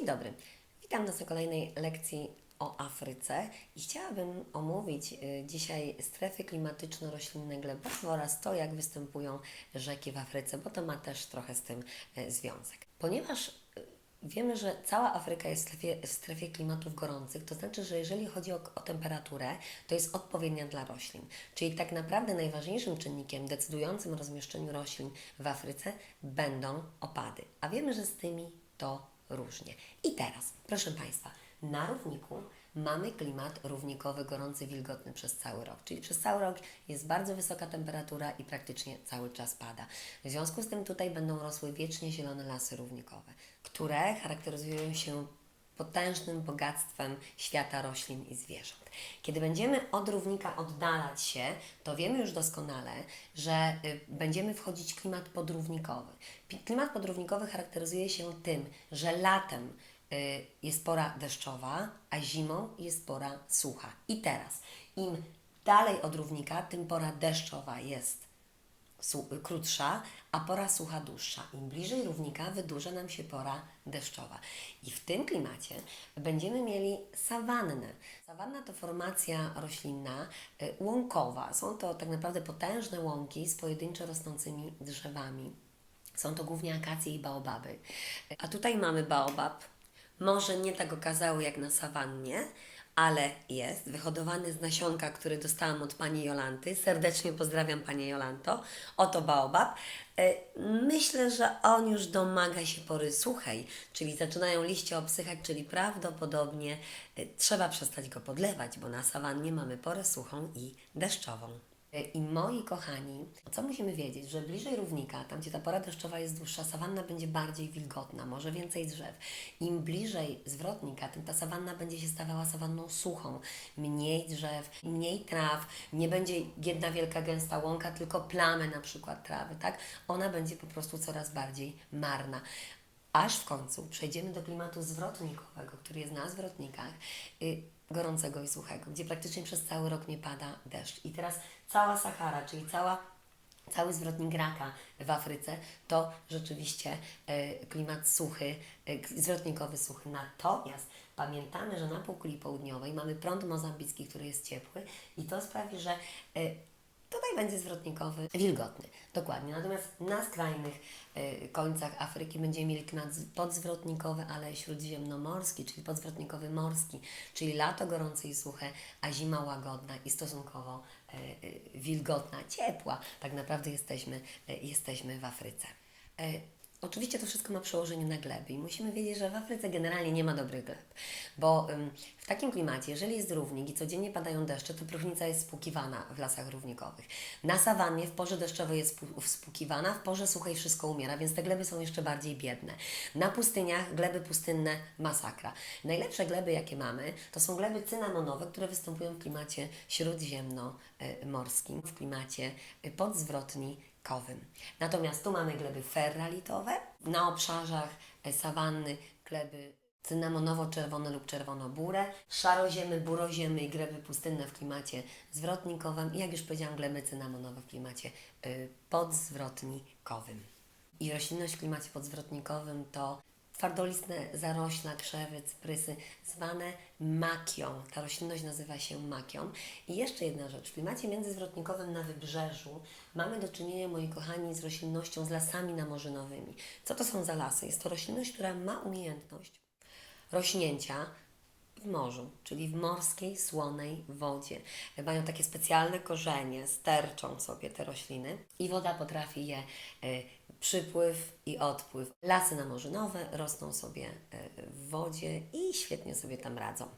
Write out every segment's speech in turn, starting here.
Dzień dobry. Witam nas na kolejnej lekcji o Afryce i chciałabym omówić y, dzisiaj strefy klimatyczno-roślinne glebowe oraz to, jak występują rzeki w Afryce, bo to ma też trochę z tym y, związek. Ponieważ y, wiemy, że cała Afryka jest w strefie, w strefie klimatów gorących, to znaczy, że jeżeli chodzi o, o temperaturę, to jest odpowiednia dla roślin. Czyli tak naprawdę najważniejszym czynnikiem decydującym o rozmieszczeniu roślin w Afryce będą opady. A wiemy, że z tymi to różnie. I teraz, proszę Państwa, na równiku mamy klimat równikowy, gorący, wilgotny przez cały rok. Czyli przez cały rok jest bardzo wysoka temperatura i praktycznie cały czas pada. W związku z tym tutaj będą rosły wiecznie zielone lasy równikowe, które charakteryzują się potężnym bogactwem świata roślin i zwierząt. Kiedy będziemy od równika oddalać się, to wiemy już doskonale, że y, będziemy wchodzić w klimat podrównikowy. Klimat podrównikowy charakteryzuje się tym, że latem y, jest pora deszczowa, a zimą jest pora sucha. I teraz, im dalej od równika, tym pora deszczowa jest krótsza, a pora sucha dłuższa. Im bliżej równika wydłuża nam się pora deszczowa. I w tym klimacie będziemy mieli sawannę. Sawanna to formacja roślinna y, łąkowa. Są to tak naprawdę potężne łąki z pojedynczo rosnącymi drzewami. Są to głównie akacje i baobaby. A tutaj mamy baobab. Może nie tak okazały jak na sawannie, ale jest wyhodowany z nasionka, który dostałam od pani Jolanty. Serdecznie pozdrawiam pani Jolanto. Oto baobab. E, Myślę, że on już domaga się pory suchej, czyli zaczynają liście obsychać, czyli prawdopodobnie e, trzeba przestać go podlewać, bo na sawannie mamy porę suchą i deszczową. I moi kochani, co musimy wiedzieć, że bliżej równika, tam gdzie ta pora deszczowa jest dłuższa, sawanna będzie bardziej wilgotna, może więcej drzew. Im bliżej zwrotnika, tym ta sawanna będzie się stawała sawanną suchą. Mniej drzew, mniej traw, nie będzie jedna wielka gęsta łąka, tylko plamy na przykład trawy, tak? Ona będzie po prostu coraz bardziej marna. Aż w końcu przejdziemy do klimatu zwrotnikowego, który jest na zwrotnikach, y, gorącego i suchego, gdzie praktycznie przez cały rok nie pada deszcz. I teraz cała Sahara, czyli cała cały zwrotnik raka w Afryce to rzeczywiście e, klimat suchy, k- zwrotnikowy suchy. Natomiast pamiętamy, że na półkuli południowej mamy prąd mozambicki, który jest ciepły i to sprawi, że e, tutaj będzie zwrotnikowy wilgotny. Dokładnie. Natomiast na skrajnych e, końcach Afryki będziemy mieli klimat podzwrotnikowy, ale śródziemnomorski, czyli podzwrotnikowy morski, czyli lato gorące i suche, a zima łagodna i stosunkowo e, e, wilgotna, ciepła. Tak naprawdę jesteśmy, e, jesteśmy w Afryce. E, Oczywiście to wszystko ma przełożenie na gleby i musimy wiedzieć, że w Afryce generalnie nie ma dobrych gleb, bo w takim klimacie, jeżeli jest równik i codziennie padają deszcze, to próchnica jest spłukiwana w lasach równikowych. Na sawannie w porze deszczowej jest spłu- spłukiwana, w porze suchej wszystko umiera, więc te gleby są jeszcze bardziej biedne. Na pustyniach gleby pustynne masakra. Najlepsze gleby, jakie mamy, to są gleby cynamonowe, które występują w klimacie śródziemnomorskim, w klimacie y, podzwrotnikowym. Natomiast tu mamy gleby ferralitowe, na obszarzach e, sawanny gleby cynamonowo-czerwone lub czerwono-bure, szaroziemy, buroziemy i gleby pustynne w klimacie zwrotnikowym i jak już powiedziałam, gleby cynamonowe w klimacie y, podzwrotnikowym. I roślinność w klimacie podzwrotnikowym to twardolistne zarośla, krzewy, cyprysy, zwane makią. Ta roślinność nazywa się makią. I jeszcze jedna rzecz. W klimacie międzyzwrotnikowym na wybrzeżu mamy do czynienia, moi kochani, z roślinnością, z lasami namorzynowymi. Co to są za lasy? Jest to roślinność, która ma umiejętność rośnięcia w morzu, czyli w morskiej, słonej wodzie. Mają takie specjalne korzenie, sterczą sobie te rośliny i woda potrafi je y, przypływ i odpływ. Lasy namorzynowe rosną sobie y, w wodzie i świetnie sobie tam radzą.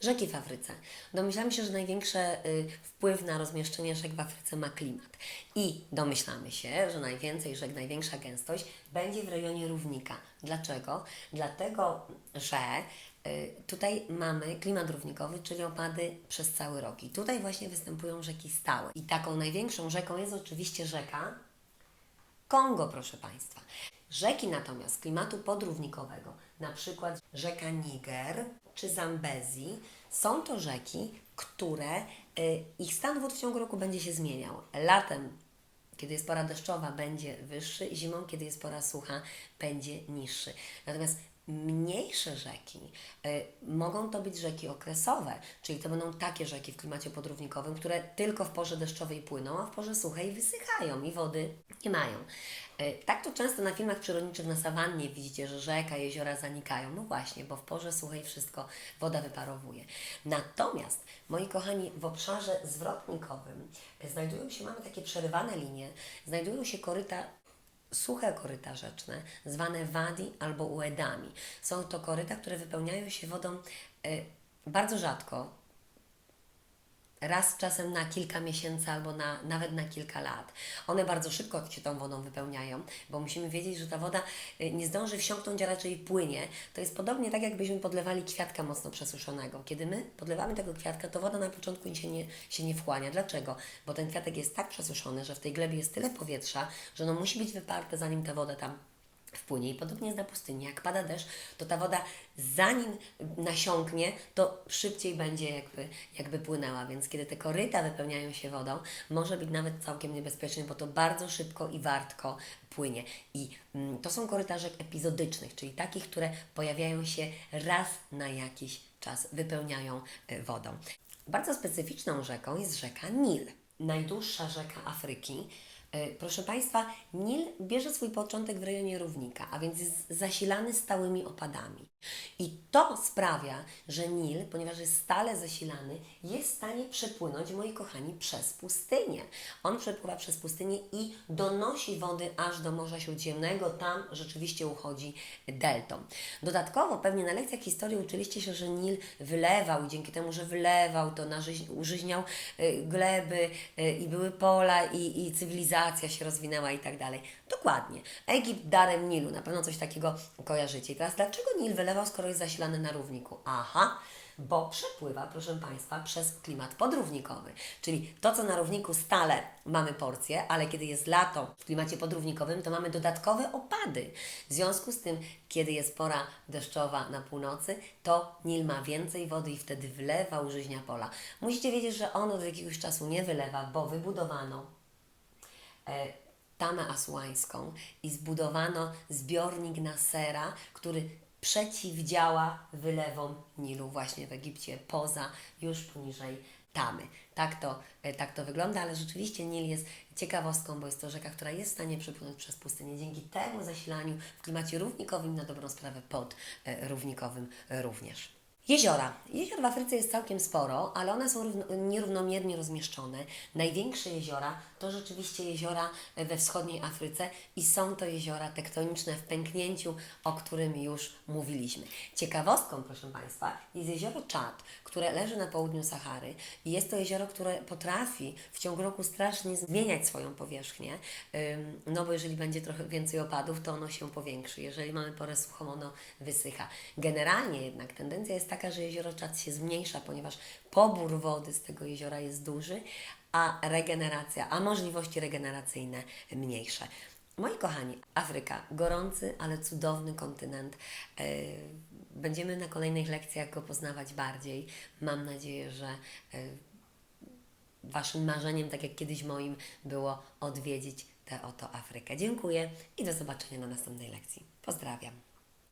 Rzeki w Afryce. Domyślamy się, że największy wpływ na rozmieszczenie rzek w Afryce ma klimat. I domyślamy się, że najwięcej rzek, największa gęstość będzie w rejonie równika. Dlaczego? Dlatego, że y, tutaj mamy klimat równikowy, czyli opady przez cały rok. I tutaj właśnie występują rzeki stałe. I taką największą rzeką jest oczywiście rzeka Kongo, proszę Państwa. Rzeki natomiast klimatu podrównikowego, na przykład rzeka Niger czy Zambezi, są to rzeki, które y, ich stan wód w ciągu roku będzie się zmieniał. Latem, kiedy jest pora deszczowa, będzie wyższy, zimą, kiedy jest pora sucha, będzie niższy. Natomiast Mniejsze rzeki y, mogą to być rzeki okresowe, czyli to będą takie rzeki w klimacie podrównikowym, które tylko w porze deszczowej płyną, a w porze suchej wysychają i wody nie mają. Y, tak to często na filmach przyrodniczych na sawannie widzicie, że rzeka, jeziora zanikają. No właśnie, bo w porze suchej wszystko woda wyparowuje. Natomiast, moi kochani, w obszarze zwrotnikowym y, znajdują się, mamy takie przerywane linie, znajdują się koryta suche koryta rzeczne, zwane wadi albo uedami. Są to koryta, które wypełniają się wodą y, bardzo rzadko, raz czasem na kilka miesięcy albo na, nawet na kilka lat. One bardzo szybko się tą wodą wypełniają, bo musimy wiedzieć, że ta woda y, nie zdąży wsiąknąć, a raczej płynie. To jest podobnie tak, jakbyśmy podlewali kwiatka mocno przesuszonego. Kiedy my podlewamy tego kwiatka, to woda na początku się nie, się nie wchłania. Dlaczego? Bo ten kwiatek jest tak przesuszony, że w tej glebie jest tyle powietrza, że ono musi być wyparte, zanim ta woda tam wpłynie. I podobnie jest na pustyni. Jak pada deszcz, to ta woda zanim nasiąknie, to szybciej będzie jakby, jakby płynęła. Więc kiedy te koryta wypełniają się wodą, może być nawet całkiem niebezpieczny, bo to bardzo szybko i wartko płynie. I mm, to są koryta rzek epizodycznych, czyli takich, które pojawiają się raz na jakiś czas, wypełniają y, wodą. Bardzo specyficzną rzeką jest rzeka Nil, najdłuższa rzeka Afryki. Y, Proszę Państwa, Nil bierze swój początek w rejonie równika, a więc jest zasilany stałymi opadami. I to sprawia, że Nil, ponieważ jest stale zasilany, jest w stanie przepłynąć, moi kochani, przez pustynię. On przepływa przez pustynię i donosi wody aż do Morza Śródziemnego, tam rzeczywiście uchodzi deltą. Dodatkowo pewnie na lekcjach historii uczyliście się, że Nil wylewał i dzięki temu, że wylewał, to użyźniał y, gleby y, i były pola i, i cywilizacja się rozwinęła i tak dalej. Dokładnie. Egipt darem Nilu, na pewno coś takiego kojarzycie. I teraz dlaczego Nil wylewał, skoro jest zasilany na równiku? Aha, bo przepływa, proszę Państwa, przez klimat podrównikowy. Czyli to, co na równiku stale mamy porcję, ale kiedy jest lato w klimacie podrównikowym, to mamy dodatkowe opady. W związku z tym, kiedy jest pora deszczowa na północy, to Nil ma więcej wody i wtedy wlewa, użyźnia pola. Musicie wiedzieć, że on od jakiegoś czasu nie wylewa, bo wybudowano e, tamę asuańską i zbudowano zbiornik Nasera, który przeciwdziała wylewom Nilu właśnie w Egipcie, poza, już poniżej tamy. Tak to, e, tak to wygląda, ale rzeczywiście Nil jest ciekawostką, bo jest to rzeka, która jest w stanie przepłynąć przez pustynię dzięki temu zasilaniu w klimacie równikowym, na dobrą sprawę pod e, równikowym również. Jeziora. Jezior w Afryce jest całkiem sporo, ale one są równo, nierównomiernie rozmieszczone. Największe jeziora to rzeczywiście jeziora we wschodniej Afryce i są to jeziora tektoniczne w pęknięciu, o którym już mówiliśmy. Ciekawostką, proszę Państwa, jest jezioro Czad, które leży na południu Sahary i jest to jezioro, które potrafi w ciągu roku strasznie zmieniać swoją powierzchnię, no bo jeżeli będzie trochę więcej opadów, to ono się powiększy. Jeżeli mamy porę suchą, ono wysycha. Generalnie jednak tendencja jest taka, że jezioro Czad się zmniejsza, ponieważ pobór wody z tego jeziora jest duży, a regeneracja, a możliwości regeneracyjne mniejsze. Moi kochani, Afryka, gorący, ale cudowny kontynent. Yy, Będziemy na kolejnych lekcjach go poznawać bardziej. Mam nadzieję, że yy, Waszym marzeniem, tak jak kiedyś moim, było odwiedzić tę oto Afrykę. Dziękuję i do zobaczenia na następnej lekcji. Pozdrawiam.